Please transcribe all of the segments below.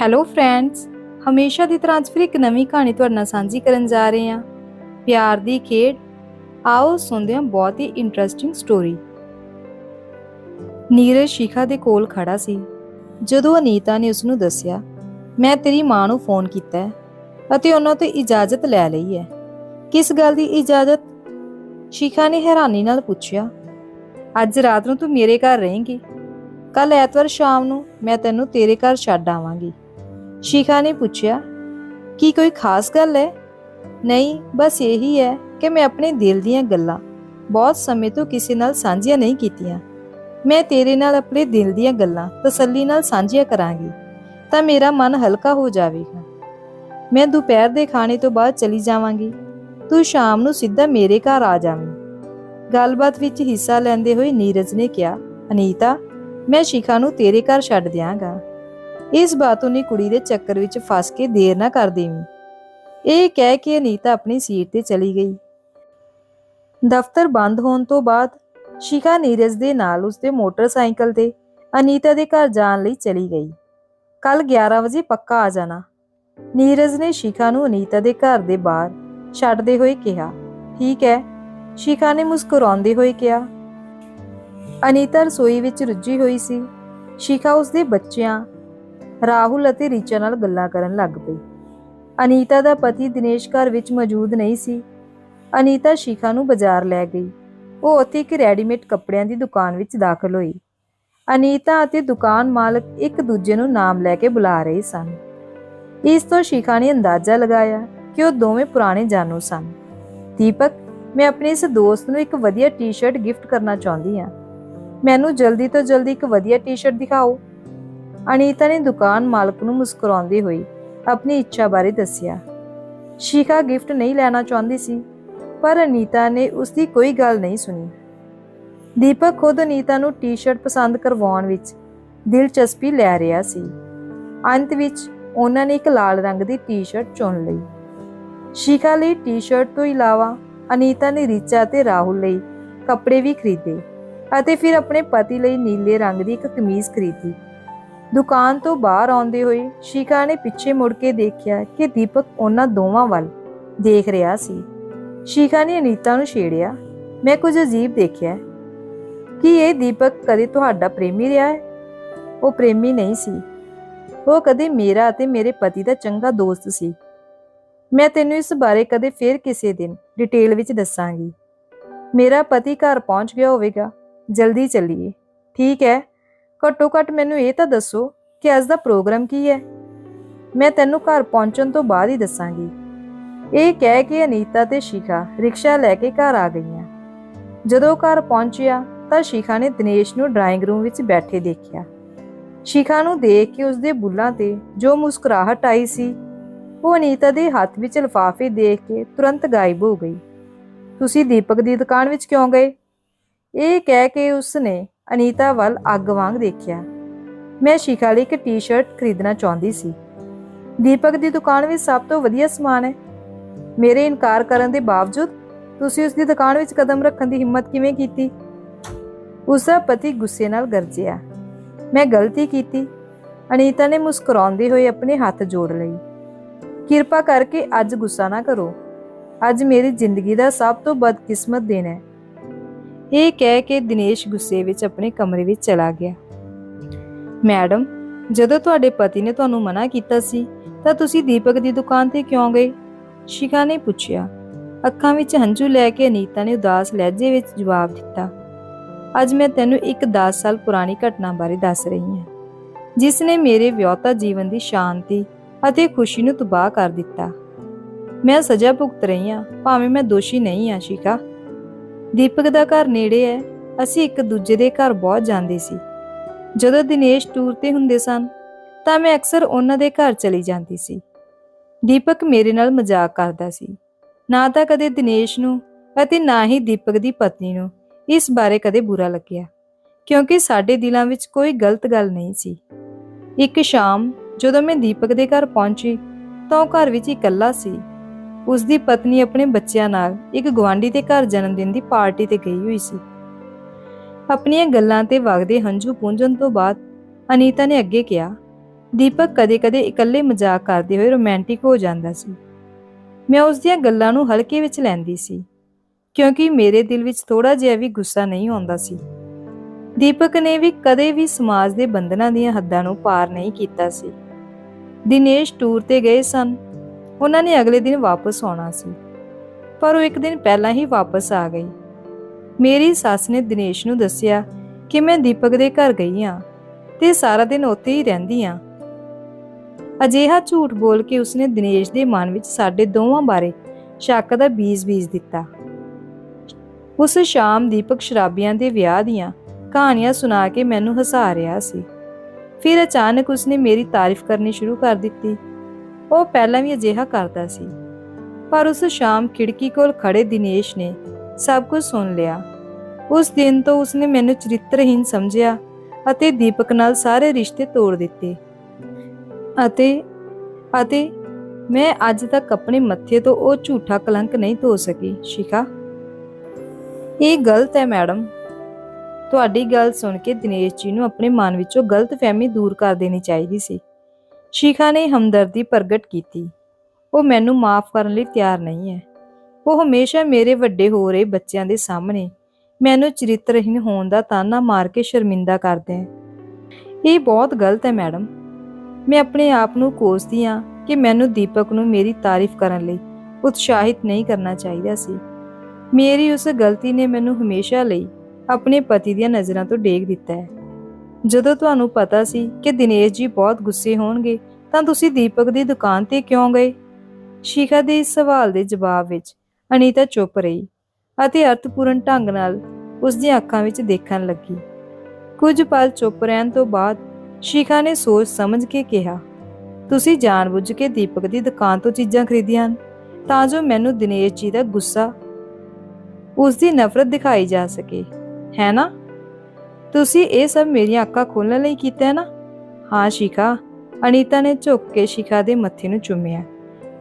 Hello friends ਹਮੇਸ਼ਾ ਦੀ ਤਰ੍ਹਾਂ ਅੱਜ ਫਿਰ ਇੱਕ ਨਵੀਂ ਕਹਾਣੀ ਤੁਹਾਡੇ ਨਾਲ ਸਾਂਝੀ ਕਰਨ ਜਾ ਰਹੇ ਹਾਂ। ਪਿਆਰ ਦੀ ਖੇਡ। ਆਓ ਸੁਣਦੇ ਹਾਂ ਬਹੁਤ ਹੀ ਇੰਟਰਸਟਿੰਗ ਸਟੋਰੀ ਨੀਰਜ ਸ਼ਿਖਾ ਦੇ ਕੋਲ ਖੜਾ ਸੀ। ਜਦੋਂ ਅਨੀਤਾ ਨੇ ਉਸ ਨੂੰ ਦੱਸਿਆ, ਮੈਂ ਤੇਰੀ ਮਾਂ ਨੂੰ ਫੋਨ ਕੀਤਾ ਅਤੇ ਉਹਨਾਂ ਤੋਂ ਇਜਾਜ਼ਤ ਲੈ ਲਈ ਹੈ। ਕਿਸ ਗੱਲ ਦੀ ਇਜਾਜ਼ਤ? ਸ਼ਿਖਾ ਨੇ ਹੈਰਾਨੀ ਨਾਲ ਪੁੱਛਿਆ, ਅੱਜ ਰਾਤ ਨੂੰ ਤੂੰ ਮੇਰੇ ਘਰ ਰਹੇਂਗੀ। ਕੱਲ ਐਤਵਾਰ ਸ਼ਾਮ ਨੂੰ ਮੈਂ ਤੈਨੂੰ ਤੇਰੇ ਘਰ ਛੱਡ ਆਵਾਂਗੀ। ਸ਼ਿਖਾ ਨੇ ਪੁੱਛਿਆ, ਕੀ ਕੋਈ ਖਾਸ ਗੱਲ ਹੈ? ਨਹੀਂ, ਬਸ ਇਹੀ ਹੈ ਕਿ ਮੈਂ ਆਪਣੇ ਦਿਲ ਦੀਆਂ ਗੱਲਾਂ ਬਹੁਤ ਸਮੇਂ ਤੋਂ ਕਿਸੇ ਨਾਲ ਸਾਂਝੀਆਂ ਨਹੀਂ ਕੀਤੀਆਂ। ਮੈਂ ਤੇਰੇ ਨਾਲ ਆਪਣੇ ਦਿਲ ਦੀਆਂ ਗੱਲਾਂ ਤਸੱਲੀ ਨਾਲ ਸਾਂਝੀਆਂ ਕਰਾਂਗੀ, ਤਾਂ ਮੇਰਾ ਮਨ ਹਲਕਾ ਹੋ ਜਾਵੇਗਾ। ਮੈਂ ਦੁਪਹਿਰ ਦੇ ਖਾਣੇ ਤੋਂ ਬਾਅਦ ਚਲੀ ਜਾਵਾਂਗੀ। ਤੂੰ ਸ਼ਾਮ ਨੂੰ ਸਿੱਧਾ ਮੇਰੇ ਘਰ ਆ ਜਾਵੀਂ। ਗੱਲਬਾਤ ਵਿੱਚ ਹਿੱਸਾ ਲੈਂਦੇ ਹੋਏ ਨੀਰਜ ਨੇ ਕਿਹਾ, ਅਨੀਤਾ, ਮੈਂ ਸ਼ਿਖਾ ਨੂੰ ਤੇਰੇ ਘਰ ਛੱਡ ਦਿਆਂਗਾ। ਇਸ ਬਾਤ ਉਹਨੇ ਕੁੜੀ ਦੇ ਚੱਕਰ ਵਿੱਚ ਫਸ ਕੇ ਦੇਰ ਨਾ ਕਰ ਦੇਵੀਂ। ਇਹ ਕਹਿ ਕੇ ਅਨੀਤਾ ਆਪਣੀ ਸੀਟ ਤੇ ਚਲੀ ਗਈ। ਦਫ਼ਤਰ ਬੰਦ ਹੋਣ ਤੋਂ ਬਾਅਦ ਸ਼ਿਖਾ ਨੀਰਜ ਦੇ ਨਾਲ ਉਸਦੇ ਮੋਟਰਸਾਈਕਲ ਤੇ ਅਨੀਤਾ ਦੇ ਘਰ ਜਾਣ ਲਈ ਚਲੀ ਗਈ। ਕੱਲ 11 ਵਜੇ ਪੱਕਾ ਆ ਜਾਣਾ। ਨੀਰਜ ਨੇ ਸ਼ਿਖਾ ਨੂੰ ਅਨੀਤਾ ਦੇ ਘਰ ਦੇ ਬਾਹਰ ਛੱਡਦੇ ਹੋਏ ਕਿਹਾ, ਠੀਕ ਹੈ। ਸ਼ਿਖਾ ਨੇ ਮੁਸਕਰਾਉਂਦੇ ਹੋਏ ਕਿਹਾ। ਅਨੀਤਾ ਰਸੋਈ ਵਿੱਚ ਰੁੱਝੀ ਹੋਈ ਸੀ। ਸ਼ਿਖਾ ਉਸਦੇ ਬੱਚਿਆਂ ਰਾਹੁਲ ਅਤੇ ਰੀਚਾ ਨਾਲ ਗੱਲਾਂ ਕਰਨ ਲੱਗ ਪਈ ਅਨੀਤਾ ਦਾ ਪਤੀ ਦਿਨੇਸ਼ ਘਰ ਵਿੱਚ ਮੌਜੂਦ ਨਹੀਂ ਸੀ। ਅਨੀਤਾ ਸ਼ਿਖਾ ਨੂੰ ਬਾਜ਼ਾਰ ਲੈ ਗਈ। ਉਹ ਉੱਥੇ ਇੱਕ ਰੈਡੀਮੇਡ ਕੱਪੜਿਆਂ ਦੀ ਦੁਕਾਨ ਵਿੱਚ ਦਾਖਲ ਹੋਈ। ਅਨੀਤਾ ਅਤੇ ਦੁਕਾਨ ਮਾਲਕ ਇੱਕ ਦੂਜੇ ਨੂੰ ਨਾਮ ਲੈ ਕੇ ਬੁਲਾ ਰਹੇ ਸਨ। ਇਸ ਤੋਂ ਸ਼ਿਖਾ ਨੇ ਅੰਦਾਜ਼ਾ ਲਗਾਇਆ ਕਿ ਉਹ ਦੋਵੇਂ ਪੁਰਾਣੇ ਜਾਣੂ ਸਨ। ਦੀਪਕ, ਮੈਂ ਆਪਣੇ ਇਸ ਦੋਸਤ ਨੂੰ ਇੱਕ ਵਧੀਆ ਟੀ-ਸ਼ਰਟ ਗਿਫਟ ਕਰਨਾ ਚਾਹੁੰਦੀ ਹਾਂ। ਮੈਨੂੰ ਜਲਦੀ ਤੋਂ ਜਲਦੀ ਇੱਕ ਵਧੀਆ ਟੀ-ਸ਼ਰਟ ਦਿਖਾਓ। ਅਨੀਤਾ ਨੇ ਦੁਕਾਨ ਮਾਲਕ ਨੂੰ ਮੁਸਕਰਾਉਂਦੇ ਹੋਏ ਆਪਣੀ ਇੱਛਾ ਬਾਰੇ ਦੱਸਿਆ। ਸ਼ਿਖਾ ਗਿਫਟ ਨਹੀਂ ਲੈਣਾ ਚਾਹੁੰਦੀ ਸੀ, ਪਰ ਅਨੀਤਾ ਨੇ ਉਸ ਦੀ ਕੋਈ ਗੱਲ ਨਹੀਂ ਸੁਣੀ। ਦੀਪਕ ਖੁਦ ਅਨੀਤਾ ਨੂੰ ਟੀ-ਸ਼ਰਟ ਪਸੰਦ ਕਰਵਾਉਣ ਵਿੱਚ ਦਿਲਚਸਪੀ ਲੈ ਰਿਹਾ ਸੀ। ਅੰਤ ਵਿੱਚ ਉਹਨਾਂ ਨੇ ਇੱਕ ਲਾਲ ਰੰਗ ਦੀ ਟੀ-ਸ਼ਰਟ ਚੁਣ ਲਈ। ਸ਼ਿਖਾ ਲਈ ਟੀ-ਸ਼ਰਟ ਤੋਂ ਇਲਾਵਾ ਅਨੀਤਾ ਨੇ ਰੀਚਾ ਤੇ ਰਾਹੁਲ ਲਈ ਕੱਪੜੇ ਵੀ ਖਰੀਦੇ ਅਤੇ ਫਿਰ ਆਪਣੇ ਪਤੀ ਲਈ ਨੀਲੇ ਰੰਗ ਦੀ ਇੱਕ ਕਮੀਜ਼ ਖਰੀਦੀ। ਦੁਕਾਨ ਤੋਂ ਬਾਹਰ ਆਉਂਦੇ ਹੋਏ ਸ਼ਿਖਾ ਨੇ ਪਿੱਛੇ ਮੁੜ ਕੇ ਦੇਖਿਆ ਕਿ ਦੀਪਕ ਉਹਨਾਂ ਦੋਵਾਂ ਵੱਲ ਦੇਖ ਰਿਹਾ ਸੀ। ਸ਼ਿਖਾ ਨੇ ਅਨੀਤਾ ਨੂੰ ਛੇੜਿਆ। ਮੈਂ ਕੁਝ ਅਜੀਬ ਦੇਖਿਆ ਹੈ। ਕੀ ਇਹ ਦੀਪਕ ਕਦੇ ਤੁਹਾਡਾ ਪ੍ਰੇਮੀ ਰਿਹਾ ਹੈ? ਉਹ ਪ੍ਰੇਮੀ ਨਹੀਂ ਸੀ। ਉਹ ਕਦੇ ਮੇਰਾ ਅਤੇ ਮੇਰੇ ਪਤੀ ਦਾ ਚੰਗਾ ਦੋਸਤ ਸੀ। ਮੈਂ ਤੈਨੂੰ ਇਸ ਬਾਰੇ ਕਦੇ ਫੇਰ ਕਿਸੇ ਦਿਨ ਡਿਟੇਲ ਵਿੱਚ ਦੱਸਾਂਗੀ। ਮੇਰਾ ਪਤੀ ਘਰ ਪਹੁੰਚ ਗਿਆ ਹੋਵੇਗਾ। ਜਲਦੀ ਚੱਲੀਏ। ਠੀਕ ਹੈ? ਘੱਟੋ ਘੱਟ ਮੈਨੂੰ ਇਹ ਤਾਂ ਦੱਸੋ ਕਿ ਅੱਜ ਦਾ ਪ੍ਰੋਗਰਾਮ ਕੀ ਹੈ? ਮੈਂ ਤੈਨੂੰ ਘਰ ਪਹੁੰਚਣ ਤੋਂ ਬਾਅਦ ਹੀ ਦੱਸਾਂਗੀ। ਇਹ ਕਹਿ ਕੇ ਅਨੀਤਾ ਤੇ ਸ਼ਿਖਾ ਰਿਕਸ਼ਾ ਲੈ ਕੇ ਘਰ ਆ ਗਈਆਂ। ਜਦੋਂ ਘਰ ਪਹੁੰਚਿਆ ਤਾਂ ਸ਼ਿਖਾ ਨੇ ਦਿਨੇਸ਼ ਨੂੰ ਡਰਾਇੰਗ ਰੂਮ ਵਿੱਚ ਬੈਠੇ ਦੇਖਿਆ। ਸ਼ਿਖਾ ਨੂੰ ਦੇਖ ਕੇ ਉਸਦੇ ਬੁੱਲਾਂ ਤੇ ਜੋ ਮੁਸਕਰਾਹਟ ਆਈ ਸੀ, ਉਹ ਅਨੀਤਾ ਦੇ ਹੱਥ ਵਿੱਚ ਲਿਫਾਫੇ ਦੇਖ ਕੇ ਤੁਰੰਤ ਗਾਇਬ ਹੋ ਗਈ। ਤੁਸੀਂ ਦੀਪਕ ਦੀ ਦੁਕਾਨ ਵਿੱਚ ਕਿਉਂ ਗਏ? ਇਹ ਕਹਿ ਕੇ ਉਸਨੇ ਅਨੀਤਾ ਵੱਲ ਅੱਗ ਵਾਂਗ ਦੇਖਿਆ। ਮੈਂ ਸ਼ਿਖਾ ਲਈ ਇੱਕ ਟੀ-ਸ਼ਰਟ ਖਰੀਦਣਾ ਚਾਹੁੰਦੀ ਸੀ। ਦੀਪਕ ਦੀ ਦੁਕਾਨ ਵਿੱਚ ਸਭ ਤੋਂ ਵਧੀਆ ਸਮਾਨ ਹੈ। ਮੇਰੇ ਇਨਕਾਰ ਕਰਨ ਦੇ ਬਾਵਜੂਦ ਤੁਸੀਂ ਉਸ ਦੀ ਦੁਕਾਨ ਵਿੱਚ ਕਦਮ ਰੱਖਣ ਦੀ ਹਿੰਮਤ ਕਿਵੇਂ ਕੀਤੀ? ਉਸ ਦਾ ਪਤੀ ਗੁੱਸੇ ਨਾਲ ਗਰਜਿਆ। ਮੈਂ ਗਲਤੀ ਕੀਤੀ। ਅਨੀਤਾ ਨੇ ਮੁਸਕਰਾਉਂਦੇ ਹੋਏ ਆਪਣੇ ਹੱਥ ਜੋੜ ਲਈ ਕਿਰਪਾ ਕਰਕੇ ਅੱਜ ਗੁੱਸਾ ਨਾ ਕਰੋ। ਅੱਜ ਮੇਰੀ ਜ਼ਿੰਦਗੀ ਦਾ ਸਭ ਤੋਂ ਬਦਕਿਸਮਤ ਦਿਨ ਹੈ। ਇਹ ਕਹਿ ਕੇ ਦਿਨੇਸ਼ ਗੁੱਸੇ ਵਿੱਚ ਆਪਣੇ ਕਮਰੇ ਵਿੱਚ ਚਲਾ ਗਿਆ। ਮੈਡਮ, ਜਦੋਂ ਤੁਹਾਡੇ ਪਤੀ ਨੇ ਤੁਹਾਨੂੰ ਮਨਾ ਕੀਤਾ ਸੀ, ਤਾਂ ਤੁਸੀਂ ਦੀਪਕ ਦੀ ਦੁਕਾਨ ਤੇ ਕਿਉਂ ਗਏ? ਸ਼ਿਖਾ ਨੇ ਪੁੱਛਿਆ। ਅੱਖਾਂ ਵਿੱਚ ਹੰਝੂ ਲੈ ਕੇ ਅਨੀਤਾ ਨੇ ਉਦਾਸ ਲਹਿਜੇ ਵਿੱਚ ਜਵਾਬ ਦਿੱਤਾ। ਅੱਜ ਮੈਂ ਤੈਨੂੰ ਇੱਕ 10 ਸਾਲ ਪੁਰਾਣੀ ਘਟਨਾ ਬਾਰੇ ਦੱਸ ਰਹੀ ਹਾਂ, ਜਿਸ ਨੇ ਮੇਰੇ ਵਿਆਹਤਾ ਜੀਵਨ ਦੀ ਸ਼ਾਂਤੀ ਅਤੇ ਖੁਸ਼ੀ ਨੂੰ ਤਬਾਹ ਕਰ ਦਿੱਤਾ। ਮੈਂ ਸਜ਼ਾ ਭੁਗਤ ਰਹੀ ਹਾਂ, ਭਾਵੇਂ ਮੈਂ ਦੋਸ਼ੀ ਨਹੀਂ ਹਾਂ, ਸ਼ਿਖਾ। ਦੀਪਕ ਦਾ ਘਰ ਨੇੜੇ ਹੈ ਅਸੀਂ ਇੱਕ ਦੂਜੇ ਦੇ ਘਰ ਬਹੁਤ ਜਾਂਦੇ ਸੀ। ਜਦੋਂ ਦਿਨੇਸ਼ ਟੂਰ ਤੇ ਹੁੰਦੇ ਸਨ, ਤਾਂ ਮੈਂ ਅਕਸਰ ਉਹਨਾਂ ਦੇ ਘਰ ਚਲੀ ਜਾਂਦੀ ਸੀ। ਦੀਪਕ ਮੇਰੇ ਨਾਲ ਮਜ਼ਾਕ ਕਰਦਾ ਸੀ। ਨਾ ਤਾਂ ਕਦੇ ਦਿਨੇਸ਼ ਨੂੰ ਅਤੇ ਨਾ ਹੀ ਦੀਪਕ ਦੀ ਪਤਨੀ ਨੂੰ ਇਸ ਬਾਰੇ ਕਦੇ ਬੁਰਾ ਲੱਗਿਆ, ਕਿਉਂਕਿ ਸਾਡੇ ਦਿਲਾਂ ਵਿੱਚ ਕੋਈ ਗਲਤ ਗੱਲ ਨਹੀਂ ਸੀ। ਇੱਕ ਸ਼ਾਮ ਜਦੋਂ ਮੈਂ ਦੀਪਕ ਦੇ ਘਰ ਪਹੁੰਚੀ, ਤਾਂ ਉਹ ਘਰ ਵਿੱਚ ਇਕੱਲਾ ਸੀ। ਉਸ ਦੀ ਪਤਨੀ ਆਪਣੇ ਬੱਚਿਆਂ ਨਾਲ ਇੱਕ ਗਵਾਂਢੀ ਦੇ ਘਰ ਜਨਮ ਦਿਨ ਦੀ ਪਾਰਟੀ ਤੇ ਗਈ ਹੋਈ ਸੀ। ਆਪਣੀਆਂ ਗੱਲਾਂ ਤੇ ਵਗਦੇ ਹੰਝੂ ਪੂੰਝਣ ਤੋਂ ਬਾਅਦ ਅਨੀਤਾ ਨੇ ਅੱਗੇ ਕਿਹਾ, ਦੀਪਕ ਕਦੇ-ਕਦੇ ਇਕੱਲੇ ਮਜ਼ਾਕ ਕਰਦੇ ਹੋਏ ਰੋਮਾਂਟਿਕ ਹੋ ਜਾਂਦਾ ਸੀ। ਮੈਂ ਉਸ ਦੀਆਂ ਗੱਲਾਂ ਨੂੰ ਹਲਕੇ ਵਿੱਚ ਲੈਂਦੀ ਸੀ, ਕਿਉਂਕਿ ਮੇਰੇ ਦਿਲ ਵਿੱਚ ਥੋੜਾ ਜਿਹਾ ਵੀ ਗੁੱਸਾ ਨਹੀਂ ਆਉਂਦਾ ਸੀ। ਦੀਪਕ ਨੇ ਵੀ ਕਦੇ ਵੀ ਸਮਾਜ ਦੇ ਬੰਧਨਾਂ ਦੀਆਂ ਹੱਦਾਂ ਨੂੰ ਪਾਰ ਨਹੀਂ ਕੀਤਾ ਸੀ। ਦਿਨੇਸ਼ ਟੂਰ ਤੇ ਗਏ ਸਨ। ਉਹਨਾਂ ਨੇ ਅਗਲੇ ਦਿਨ ਵਾਪਸ ਆਉਣਾ ਸੀ। ਪਰ ਉਹ ਇੱਕ ਦਿਨ ਪਹਿਲਾਂ ਹੀ ਵਾਪਸ ਆ ਗਈ। ਮੇਰੀ ਸੱਸ ਨੇ ਦਿਨੇਸ਼ ਨੂੰ ਦੱਸਿਆ ਕਿ ਮੈਂ ਦੀਪਕ ਦੇ ਘਰ ਗਈ ਹਾਂ ਤੇ ਸਾਰਾ ਦਿਨ ਉੱਥੇ ਹੀ ਰਹਿੰਦੀ ਹਾਂ। ਅਜਿਹਾ ਝੂਠ ਬੋਲ ਕੇ ਉਸਨੇ ਦਿਨੇਸ਼ ਦੇ ਮਨ ਵਿੱਚ ਸਾਡੇ ਦੋਵਾਂ ਬਾਰੇ ਸ਼ੱਕ ਦਾ ਬੀਜ ਬੀਜ ਦਿੱਤਾ। ਉਸ ਸ਼ਾਮ ਦੀਪਕ ਸ਼ਰਾਬੀਆਂ ਦੇ ਵਿਆਹ ਦੀਆਂ ਕਹਾਣੀਆਂ ਸੁਣਾ ਕੇ ਮੈਨੂੰ ਹਸਾ ਰਿਹਾ ਸੀ। ਫਿਰ ਅਚਾਨਕ ਉਸਨੇ ਮੇਰੀ ਤਾਰੀਫ ਕਰਨੀ ਸ਼ੁਰੂ ਕਰ ਦਿੱਤੀ ਉਹ ਪਹਿਲਾਂ ਵੀ ਅਜਿਹਾ ਕਰਦਾ ਸੀ। ਪਰ ਉਸ ਸ਼ਾਮ ਖਿੜਕੀ ਕੋਲ ਖੜੇ ਦਿਨੇਸ਼ ਨੇ ਸਭ ਕੁਝ ਸੁਣ ਲਿਆ। ਉਸ ਦਿਨ ਤੋਂ ਉਸਨੇ ਮੈਨੂੰ ਚਰਿੱਤਰਹੀਨ ਸਮਝਿਆ ਅਤੇ ਦੀਪਕ ਨਾਲ ਸਾਰੇ ਰਿਸ਼ਤੇ ਤੋੜ ਦਿੱਤੇ। ਅਤੇ ਅਤੇ ਮੈਂ ਅੱਜ ਤੱਕ ਆਪਣੇ ਮੱਥੇ ਤੋਂ ਉਹ ਝੂਠਾ ਕਲੰਕ ਨਹੀਂ ਧੋ ਸਕੀ, ਸ਼ਿਖਾ। ਇਹ ਗਲਤ ਹੈ, ਮੈਡਮ। ਤੁਹਾਡੀ ਗੱਲ ਸੁਣ ਕੇ ਦਿਨੇਸ਼ ਜੀ ਨੂੰ ਆਪਣੇ ਮਨ ਵਿੱਚੋਂ ਗਲਤਫਹਿਮੀ ਦੂਰ ਕਰ ਦੇਣੀ ਚਾਹੀਦੀ ਸੀ। ਸ਼ਿਖਾ ਨੇ ਹਮਦਰਦੀ ਪ੍ਰਗਟ ਕੀਤੀ। ਉਹ ਮੈਨੂੰ ਮਾਫ ਕਰਨ ਲਈ ਤਿਆਰ ਨਹੀਂ ਹੈ। ਉਹ ਹਮੇਸ਼ਾ ਮੇਰੇ ਵੱਡੇ ਹੋ ਰਹੇ ਬੱਚਿਆਂ ਦੇ ਸਾਹਮਣੇ ਮੈਨੂੰ ਚਰਿੱਤਰਹੀਨ ਹੋਣ ਦਾ ਤਾਨਾ ਮਾਰ ਕੇ ਸ਼ਰਮਿੰਦਾ ਕਰਦੇ ਹੈ। ਇਹ ਬਹੁਤ ਗਲਤ ਹੈ ਮੈਡਮ। ਮੈਂ ਆਪਣੇ ਆਪ ਨੂੰ ਕੋਸਦੀ ਹਾਂ ਕਿ ਮੈਨੂੰ ਦੀਪਕ ਨੂੰ ਮੇਰੀ ਤਾਰੀਫ ਕਰਨ ਲਈ ਉਤਸ਼ਾਹਿਤ ਨਹੀਂ ਕਰਨਾ ਚਾਹੀਦਾ ਸੀ। ਮੇਰੀ ਉਸ ਗਲਤੀ ਨੇ ਮੈਨੂੰ ਹਮੇਸ਼ਾ ਲਈ ਆਪਣੇ ਪਤੀ ਦੀਆਂ ਨਜ਼ਰਾਂ ਤੋਂ ਡੇਗ ਦਿੱਤਾ ਹੈ। ਜਦੋਂ ਤੁਹਾਨੂੰ ਪਤਾ ਸੀ ਕਿ ਦਿਨੇਸ਼ ਜੀ ਬਹੁਤ ਗੁੱਸੇ ਹੋਣਗੇ, ਤਾਂ ਤੁਸੀਂ ਦੀਪਕ ਦੀ ਦੁਕਾਨ ਤੇ ਕਿਉਂ ਗਏ? ਸ਼ਿਖਾ ਦੇ ਇਸ ਸਵਾਲ ਦੇ ਜਵਾਬ ਵਿੱਚ ਅਨੀਤਾ ਚੁੱਪ ਰਹੀ ਅਤੇ ਅਰਥਪੂਰਨ ਢੰਗ ਨਾਲ ਉਸ ਦੀਆਂ ਅੱਖਾਂ ਵਿੱਚ ਦੇਖਣ ਲੱਗੀ। ਕੁਝ ਪਲ ਚੁੱਪ ਰਹਿਣ ਤੋਂ ਬਾਅਦ ਸ਼ਿਖਾ ਨੇ ਸੋਚ ਸਮਝ ਕੇ ਕਿਹਾ, ਤੁਸੀਂ ਜਾਣਬੁੱਝ ਕੇ ਦੀਪਕ ਦੀ ਦੁਕਾਨ ਤੋਂ ਚੀਜ਼ਾਂ ਖਰੀਦੀਆਂ ਹਨ, ਤਾਂ ਜੋ ਮੈਨੂੰ ਦਿਨੇਸ਼ ਜੀ ਦਾ ਗੁੱਸਾ ਉਸ ਦੀ ਨਫ਼ਰਤ ਦਿਖਾਈ ਜਾ ਸਕੇ, ਹੈ ਨਾ? ਤੁਸੀਂ ਇਹ ਸਭ ਮੇਰੀਆਂ ਅੱਖਾਂ ਖੋਲਣ ਲਈ ਕੀਤਾ ਹੈ ਨਾ? ਹਾਂ ਸ਼ਿਖਾ ਅਨੀਤਾ ਨੇ ਝੁੱਕ ਕੇ ਸ਼ਿਖਾ ਦੇ ਮੱਥੇ ਨੂੰ ਚੁੰਮਿਆ।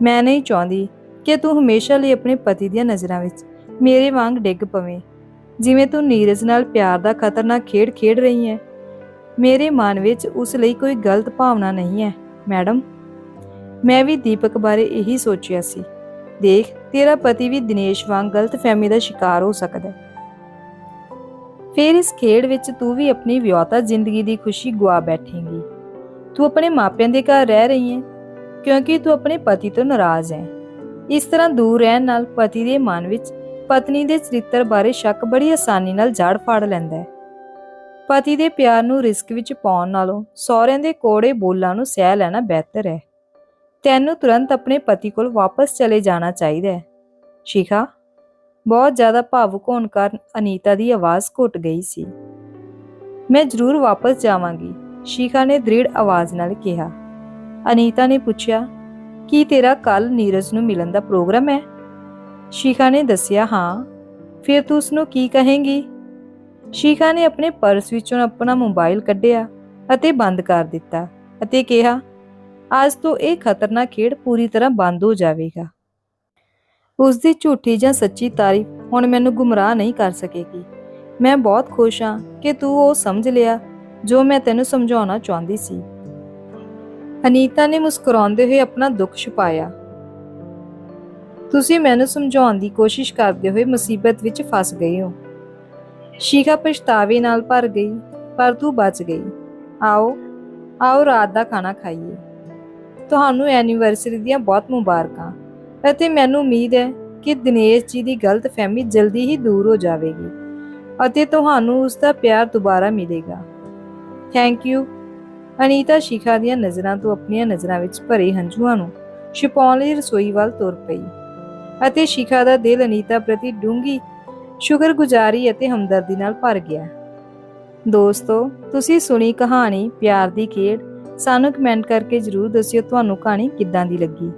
ਮੈਂ ਨਹੀਂ ਚਾਹੁੰਦੀ ਕਿ ਤੂੰ ਹਮੇਸ਼ਾ ਲਈ ਆਪਣੇ ਪਤੀ ਦੀਆਂ ਨਜ਼ਰਾਂ ਵਿੱਚ ਮੇਰੇ ਵਾਂਗ ਡਿੱਗ ਪਵੇਂ। ਜਿਵੇਂ ਤੂੰ ਨੀਰਜ ਨਾਲ ਪਿਆਰ ਦਾ ਖਤਰਨਾਕ ਖੇਡ ਖੇਡ ਰਹੀ ਹੈ। ਮੇਰੇ ਮਨ ਵਿੱਚ ਉਸ ਲਈ ਕੋਈ ਗਲਤ ਭਾਵਨਾ ਨਹੀਂ ਹੈ, ਮੈਡਮ। ਮੈਂ ਵੀ ਦੀਪਕ ਬਾਰੇ ਇਹੀ ਸੋਚਿਆ ਸੀ। ਦੇਖ, ਤੇਰਾ ਪਤੀ ਵੀ ਦਿਨੇਸ਼ ਵਾਂਗ ਗਲਤਫਹਿਮੀ ਦਾ ਸ਼ਿਕਾਰ ਹੋ ਸਕਦਾ ਹੈ। ਫਿਰ ਇਸ ਖੇਡ ਵਿੱਚ ਤੂੰ ਵੀ ਆਪਣੀ ਵਿਆਹਤਾ ਜ਼ਿੰਦਗੀ ਦੀ ਖੁਸ਼ੀ ਗਵਾ ਬੈਠੇਂਗੀ। ਤੂੰ ਆਪਣੇ ਮਾਪਿਆਂ ਦੇ ਘਰ ਰਹਿ ਰਹੀ ਹੈ, ਕਿਉਂਕਿ ਤੂੰ ਆਪਣੇ ਪਤੀ ਤੋਂ ਨਾਰਾਜ਼ ਹੈ। ਇਸ ਤਰ੍ਹਾਂ ਦੂਰ ਰਹਿਣ ਨਾਲ ਪਤੀ ਦੇ ਮਨ ਵਿੱਚ ਪਤਨੀ ਦੇ ਚਰਿੱਤਰ ਬਾਰੇ ਸ਼ੱਕ ਬੜੀ ਆਸਾਨੀ ਨਾਲ ਜੜ ਫਾੜ ਲੈਂਦਾ ਹੈ। ਪਤੀ ਦੇ ਪਿਆਰ ਨੂੰ ਰਿਸਕ ਵਿੱਚ ਪਾਉਣ ਨਾਲੋਂ ਸਹੁਰਿਆਂ ਦੇ ਕੋੜੇ ਬੋਲਾਂ ਨੂੰ ਸਹਿ ਲੈਣਾ ਬਿਹਤਰ ਹੈ। ਤੈਨੂੰ ਤੁਰੰਤ ਆਪਣੇ ਪਤੀ ਕੋਲ ਵਾਪਸ ਚਲੇ ਜਾਣਾ ਚਾਹੀਦਾ ਹੈ। ਸ਼ਿਖਾ ਬਹੁਤ ਜ਼ਿਆਦਾ ਭਾਵੁਕ ਹੋਣ ਕਾਰਨ ਅਨੀਤਾ ਦੀ ਆਵਾਜ਼ ਘੁੱਟ ਗਈ ਸੀ। ਮੈਂ ਜ਼ਰੂਰ ਵਾਪਸ ਜਾਵਾਂਗੀ, ਸ਼ਿਖਾ ਨੇ ਦ੍ਰਿੜ ਆਵਾਜ਼ ਨਾਲ ਕਿਹਾ। ਅਨੀਤਾ ਨੇ ਪੁੱਛਿਆ, ਕੀ ਤੇਰਾ ਕੱਲ ਨੀਰਜ ਨੂੰ ਮਿਲਣ ਦਾ ਪ੍ਰੋਗਰਾਮ ਹੈ? ਸ਼ਿਖਾ ਨੇ ਦੱਸਿਆ, ਹਾਂ, ਫਿਰ ਤੂੰ ਉਸ ਨੂੰ ਕੀ ਕਹੇਂਗੀ? ਸ਼ਿਖਾ ਨੇ ਆਪਣੇ ਪਰਸ ਵਿੱਚੋਂ ਆਪਣਾ ਮੋਬਾਈਲ ਕੱਢਿਆ ਅਤੇ ਬੰਦ ਕਰ ਦਿੱਤਾ ਅਤੇ ਕਿਹਾ, ਅੱਜ ਤੋਂ ਇਹ ਖਤਰਨਾਕ ਖੇਡ ਪੂਰੀ ਤਰ੍ਹਾਂ ਬੰਦ ਹੋ ਜਾਵੇਗਾ। ਉਸ ਦੀ ਝੂਠੀ ਜਾਂ ਸੱਚੀ ਤਾਰੀਫ ਹੁਣ ਮੈਨੂੰ ਗੁੰਮਰਾਹ ਨਹੀਂ ਕਰ ਸਕੇਗੀ। ਮੈਂ ਬਹੁਤ ਖੁਸ਼ ਹਾਂ ਕਿ ਤੂੰ ਉਹ ਸਮਝ ਲਿਆ ਜੋ ਮੈਂ ਤੈਨੂੰ ਸਮਝਾਉਣਾ ਚਾਹੁੰਦੀ ਸੀ। ਅਨੀਤਾ ਨੇ ਮੁਸਕਰਾਉਂਦੇ ਹੋਏ ਆਪਣਾ ਦੁੱਖ ਛੁਪਾਇਆ। ਤੁਸੀਂ ਮੈਨੂੰ ਸਮਝਾਉਣ ਦੀ ਕੋਸ਼ਿਸ਼ ਕਰਦੇ ਹੋਏ ਮੁਸੀਬਤ ਵਿੱਚ ਫਸ ਗਏ ਹੋ। ਸ਼ੀਖਾ ਪਛਤਾਵੇ ਨਾਲ ਭਰ ਗਈ, ਪਰ ਤੂੰ ਬਚ ਗਈ। ਆਓ ਆਓ ਰਾਤ ਦਾ ਖਾਣਾ ਖਾਈਏ। ਤੁਹਾਨੂੰ ਐਨੀਵਰਸਰੀ ਦੀਆਂ ਬਹੁਤ ਮੁਬਾਰਕਾਂ। ਅਤੇ ਮੈਨੂੰ ਉਮੀਦ ਹੈ ਕਿ ਦਿਨੇਸ਼ ਜੀ ਦੀ ਗਲਤਫਹਿਮੀ ਜਲਦੀ ਹੀ ਦੂਰ ਹੋ ਜਾਵੇਗੀ ਅਤੇ ਤੁਹਾਨੂੰ ਉਸ ਦਾ ਪਿਆਰ ਦੁਬਾਰਾ ਮਿਲੇਗਾ। ਥੈਂਕ ਯੂ ਅਨੀਤਾ ਸ਼ਿਖਾ ਦੀਆਂ ਨਜ਼ਰਾਂ ਤੋਂ ਆਪਣੀਆਂ ਨਜ਼ਰਾਂ ਵਿੱਚ ਭਰੇ ਹੰਝੂਆਂ ਨੂੰ ਛੁਪਾਉਣ ਲਈ ਰਸੋਈ ਵੱਲ ਤੁਰ ਪਈ ਅਤੇ ਸ਼ਿਖਾ ਦਾ ਦਿਲ ਅਨੀਤਾ ਪ੍ਰਤੀ ਡੂੰਗੀ ਸ਼ੁਕਰਗੁਜ਼ਾਰੀ ਅਤੇ ਹਮਦਰਦੀ ਨਾਲ ਭਰ ਗਿਆ। ਦੋਸਤੋ, ਤੁਸੀਂ ਸੁਣੀ ਕਹਾਣੀ ਪਿਆਰ ਦੀ ਖੇਡ। ਸਾਨੂੰ ਕਮੈਂਟ ਕਰਕੇ ਜਰੂਰ ਦੱਸਿਓ ਤੁਹਾਨੂੰ ਕਹਾਣੀ ਕਿੱਦਾਂ ਦੀ ਲੱਗੀ।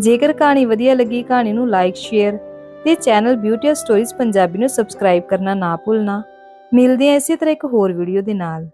ਜੇਕਰ ਕਹਾਣੀ ਵਧੀਆ ਲੱਗੀ, ਕਹਾਣੀ ਨੂੰ ਲਾਈਕ ਸ਼ੇਅਰ ਤੇ ਚੈਨਲ ਬਿਊਟੀ ਸਟੋਰੀਜ਼ ਪੰਜਾਬੀ ਨੂੰ ਸਬਸਕ੍ਰਾਈਬ ਕਰਨਾ ਨਾ ਭੁੱਲਣਾ। ਮਿਲਦੇ ਹਾਂ ਇਸੇ ਤਰ੍ਹਾਂ ਇੱਕ ਹੋਰ ਵੀਡੀਓ ਦੇ ਨਾਲ।